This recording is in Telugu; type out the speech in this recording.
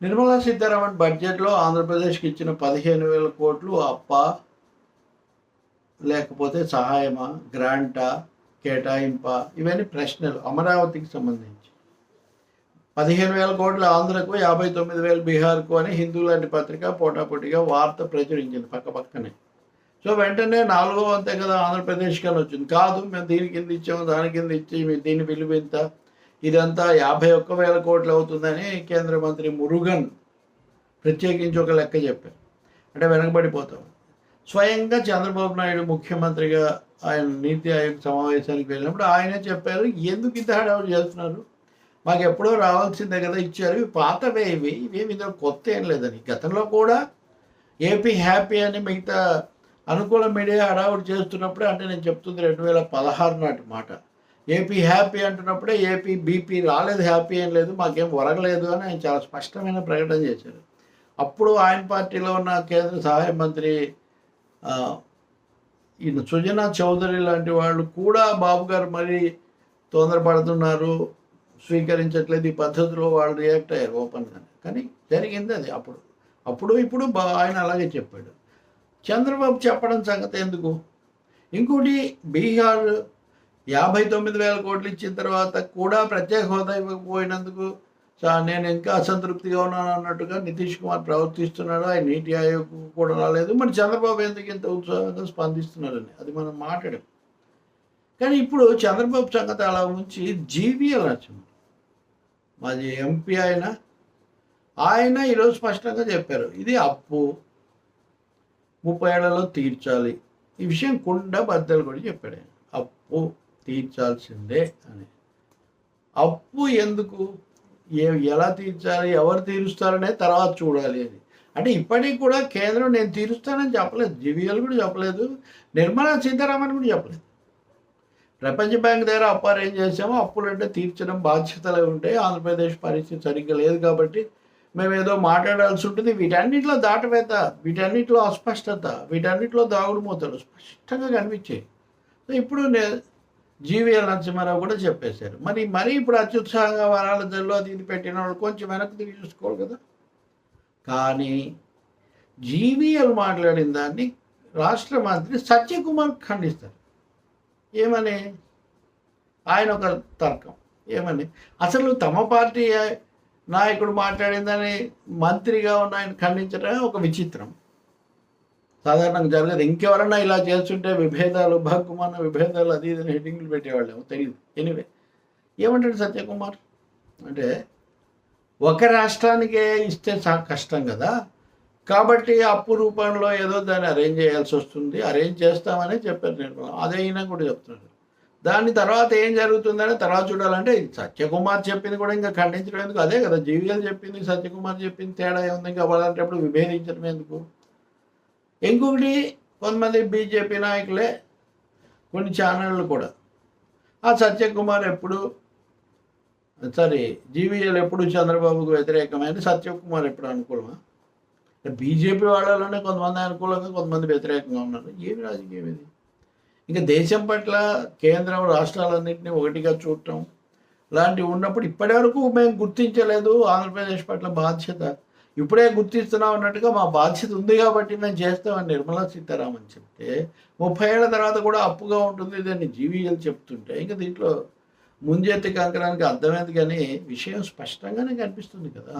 నిర్మలా సీతారామన్ బడ్జెట్లో ఆంధ్రప్రదేశ్కి ఇచ్చిన పదిహేను వేల కోట్లు అప్ప లేకపోతే సహాయమా గ్రాంటా కేటాయింప ఇవన్నీ ప్రశ్నలు అమరావతికి సంబంధించి. పదిహేను వేల కోట్ల ఆంధ్రకు యాభై తొమ్మిది వేలు బీహార్కు అని హిందూ లాంటి పత్రిక పోటాపోటీగా వార్త ప్రచురించింది పక్క పక్కనే. సో వెంటనే నాలుగో అంతే కదా ఆంధ్రప్రదేశ్కి అని వచ్చింది. కాదు మేము దీని కింద ఇచ్చాము దాని కింద ఇచ్చి దీని విలువ ఇంత ఇదంతా యాభై ఒక్క వేల కోట్లు అవుతుందని కేంద్ర మంత్రి మురుగన్ ప్రత్యేకించి ఒక లెక్క చెప్పారు. అంటే వెనకబడిపోతాం. స్వయంగా చంద్రబాబు నాయుడు ముఖ్యమంత్రిగా ఆయన నీతి ఆయోగ్ సమావేశానికి వెళ్ళినప్పుడు ఆయనే చెప్పారు ఎందుకు ఇంత హడావుడు చేస్తున్నారు? మాకు ఎప్పుడో రావాల్సిందే కదా ఇచ్చారు. ఇవి పాతవే ఇవి. ఇవేమి ఇందులో కొత్త ఏం లేదని. గతంలో కూడా ఏపీ హ్యాపీ అని మిగతా అనుకూల మీడియా హడావుడు చేస్తున్నప్పుడే అంటే నేను చెప్తుంది రెండు వేల పదహారు నాటి మాట. ఏపీ హ్యాపీ అంటున్నప్పుడే ఏపీ బీపీ రాలేదు హ్యాపీ ఏం లేదు మాకేం ఒరగలేదు అని ఆయన చాలా స్పష్టమైన ప్రకటన చేశారు. అప్పుడు ఆయన పార్టీలో ఉన్న కేంద్ర సహాయ మంత్రి ఈయన సుజనా చౌదరి లాంటి వాళ్ళు కూడా బాబు గారు మరీ తొందరపడుతున్నారు స్వీకరించట్లేదు ఈ పద్ధతిలో వాళ్ళు రియాక్ట్ అయ్యారు ఓపెన్గా కానీ జరిగింది అది అప్పుడు. అప్పుడు ఇప్పుడు బా ఆయన అలాగే చెప్పాడు. చంద్రబాబు చెప్పడం సంగతి ఎందుకు? ఇంకోటి బీహార్ యాభై తొమ్మిది వేల కోట్లు ఇచ్చిన తర్వాత కూడా ప్రత్యేక హోదా ఇవ్వకపోయినందుకు నేను ఇంకా అసంతృప్తిగా ఉన్నాను అన్నట్టుగా నితీష్ కుమార్ ప్రవర్తిస్తున్నాడు. ఆయన నీటి ఆయోగ్ కూడా రాలేదు. మరి చంద్రబాబు ఎందుకు ఇంత ఉత్సాహంగా స్పందిస్తున్నారని అది మనం మాట్లాడాం. కానీ ఇప్పుడు చంద్రబాబు సంగతి అలా ఉంచి జీవీఎల్ నచ్చింది మాది ఎంపీ ఆయన. ఆయన ఈరోజు స్పష్టంగా చెప్పారు. ఇది అప్పు. ముప్పై ఏళ్ళలో తీర్చాలి. ఈ విషయం కుండ బద్దలు కూడా చెప్పాడు ఆయన. అప్పు. తీర్చాల్సిందే అని. అప్పు ఎందుకు? ఏ ఎలా తీర్చాలి? ఎవరు తీరుస్తారనే తర్వాత చూడాలి అని అంటే ఇప్పటికి కూడా కేంద్రం నేను తీరుస్తానని చెప్పలేదు. జీవీఎల్ కూడా చెప్పలేదు. నిర్మలా సీతారామన్ కూడా చెప్పలేదు. ప్రపంచ బ్యాంక్ దగ్గర అప్పు అరేంజ్ చేసామో అప్పులంటే తీర్చడం బాధ్యతలు ఉంటాయి. ఆంధ్రప్రదేశ్ పరిస్థితి సరిగ్గా లేదు కాబట్టి మేము ఏదో మాట్లాడాల్సి ఉంటుంది. వీటన్నిటిలో దాటవేత. వీటన్నిటిలో అస్పష్టత. వీటన్నిటిలో దాగుడుమూతలు స్పష్టంగా కనిపించాయి. సో ఇప్పుడు జీవీఎల్ నరసింహారావు కూడా చెప్పేశారు. మరి మరీ ఇప్పుడు అత్యుత్సాహంగా వరాల జల్లు అది ఇది పెట్టిన వాళ్ళు కొంచెం వెనక్కి తిరిగి చూసుకోవాలి కదా. కానీ జీవీఎల్ మాట్లాడిన దాన్ని రాష్ట్ర మంత్రి సత్యకుమార్ ఖండిస్తారు. ఏమని? ఆయన ఒక తర్కం. ఏమని? అసలు తమ పార్టీ నాయకుడు మాట్లాడిందని మంత్రిగా ఉన్న ఆయన ఖండించడమే ఒక విచిత్రం. సాధారణంగా జరగదు. ఇంకెవరన్నా ఇలా చేస్తుంటే విభేదాలు భగ్గుమన్న విభేదాలు అది ఇది హెడ్డింగ్లు పెట్టేవాళ్ళేమో తెలియదు ఎనివే ఏమంటాడు సత్యకుమార్? అంటే ఒక రాష్ట్రానికే ఇస్తే చాలా కష్టం కదా. కాబట్టి అప్పు రూపంలో ఏదో దాన్ని అరేంజ్ చేయాల్సి వస్తుంది. అరేంజ్ చేస్తామని చెప్పారు నేను అదే అయినా కూడా చెప్తున్నాను దాని తర్వాత ఏం జరుగుతుందని తర్వాత చూడాలంటే ఇది సత్యకుమార్ చెప్పింది కూడా ఇంకా ఖండించడం ఎందుకు? అదే కదా జీవిఎల్ చెప్పింది సత్యకుమార్ చెప్పింది తేడా ఏముంది? ఇంకా అలాంటప్పుడు విభేదించడం ఎందుకు? ఇంకొకటి కొంతమంది బీజేపీ నాయకులే కొన్ని ఛానళ్ళు కూడా. ఆ సత్యకుమార్ ఎప్పుడు సారీ జీవీఎల్ ఎప్పుడు చంద్రబాబుకు వ్యతిరేకమైన సత్యకుమార్ ఎప్పుడు అనుకూలమా? బీజేపీ వాళ్ళలోనే కొంతమంది అనుకూలంగా కొంతమంది వ్యతిరేకంగా ఉన్నారు. ఏమి రాజకీయం ఇది? ఇంకా దేశం పట్ల కేంద్రం రాష్ట్రాలన్నింటినీ ఒకటిగా చూడటం లాంటివి ఉన్నప్పుడు ఇప్పటి వరకు మేము గుర్తించలేదు ఆంధ్రప్రదేశ్ పట్ల బాధ్యత. ఇప్పుడే గుర్తిస్తున్నాం అన్నట్టుగా మా బాధ్యత ఉంది కాబట్టి మేము చేస్తామని నిర్మలా సీతారామన్ చెప్తే ముప్పై ఏళ్ళ తర్వాత కూడా అప్పుగా ఉంటుంది దాన్ని జీవీఎలు చెప్తుంటే ఇంకా దీంట్లో ముంజెత్తి కంకరానికి అర్థమైంది కానీ విషయం స్పష్టంగానే కనిపిస్తుంది కదా.